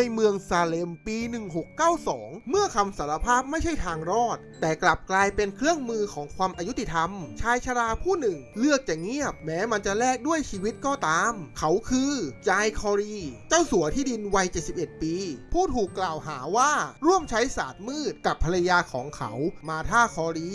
ในเมืองซาเลมปี 1692 เมื่อคำสารภาพไม่ใช่ทางรอด แต่กลับกลายเป็นเครื่องมือของความอายุติธรรม ชายชราผู้หนึ่ง เลือกจะเงียบ แม้มันจะแลกด้วยชีวิตก็ตาม เขาคือจายคอรี เจ้าสัวที่ดินวัย 71 ปี ผู้ถูกกล่าวหาว่าร่วมใช้ศาสตร์มืดกับภรรยาของเขามาท่าคอรี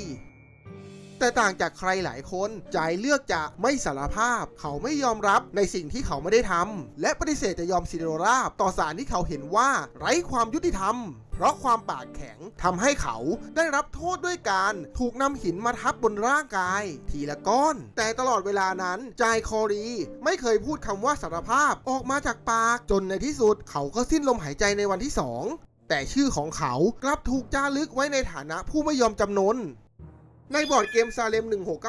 แต่ต่างจากใครหลายคนจายเลือกจะไม่สารภาพ เขาไม่ยอมรับในสิ่งที่เขาไม่ได้ทำและปฏิเสธจะยอมสิโรราบต่อสารที่เขาเห็นว่าไร้ความยุติธรรมเพราะความปากแข็งทำให้เขาได้รับโทษด้วยการถูกนำหินมาทับบนร่างกาย ทีละก้อน แต่ตลอดเวลานั้นจายคอรี ไม่เคยพูดคำว่าสารภาพออกมาจากปากจนในที่สุด เขาก็สิ้นลมหายใจในวันที่สองแต่ชื่อของเขากลับถูกจารึกไว้ในฐานะผู้ไม่ยอมจำนน ในบอร์ดเกมซาเลม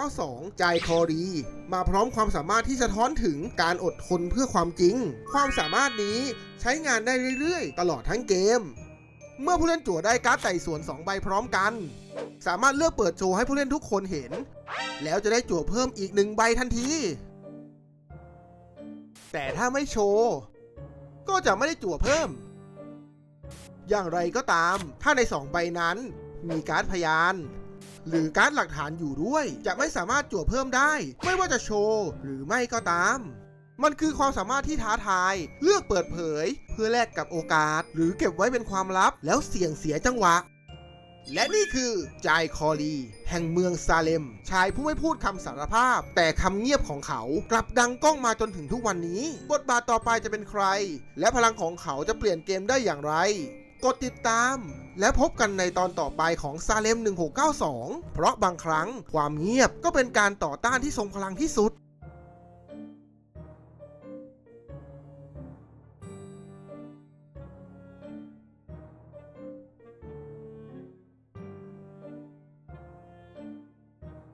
1692จายคอรี มาพร้อมความสามารถที่สะท้อนถึงการอดทนเพื่อความจริง ความสามารถนี้ใช้งานได้เรื่อยๆ ตลอดทั้งเกม เมื่อผู้เล่นจั่วได้การ์ดไต่สวน 2 ใบพร้อมกัน สามารถเลือกเปิดโชว์ให้ผู้เล่นทุกคนเห็น แล้วจะได้จั่วเพิ่มอีกหนึ่งใบทันที แต่ถ้าไม่โชว์ ก็จะไม่ได้จั่วเพิ่ม อย่างไรก็ตาม ถ้าใน 2 ใบนั้น มีการ์ดพยาน หรือการ์ดหลักฐานอยู่ด้วย จะไม่สามารถจั่วเพิ่มได้ ไม่ว่าจะโชว์ หรือไม่ก็ตาม มันคือความสามารถที่ท้าทาย เลือกเปิดเผย เพื่อแลกกับโอกาส หรือเก็บไว้เป็นความลับ แล้วเสี่ยงเสียจังหวะ และนี่คือจายคอรี แห่งเมืองซาเลม ชายผู้ไม่พูดคำสารภาพ แต่คำเงียบของเขากลับดังก้องมาจนถึงทุกวันนี้ บทบาทต่อไปจะเป็นใคร และพลังของเขาจะเปลี่ยนเกมได้อย่างไร กดติดตาม และพบกันในตอนต่อไปของซาเลม 1692 เพราะบางครั้งความเงียบก็เป็นการต่อต้านที่ทรงพลังที่สุด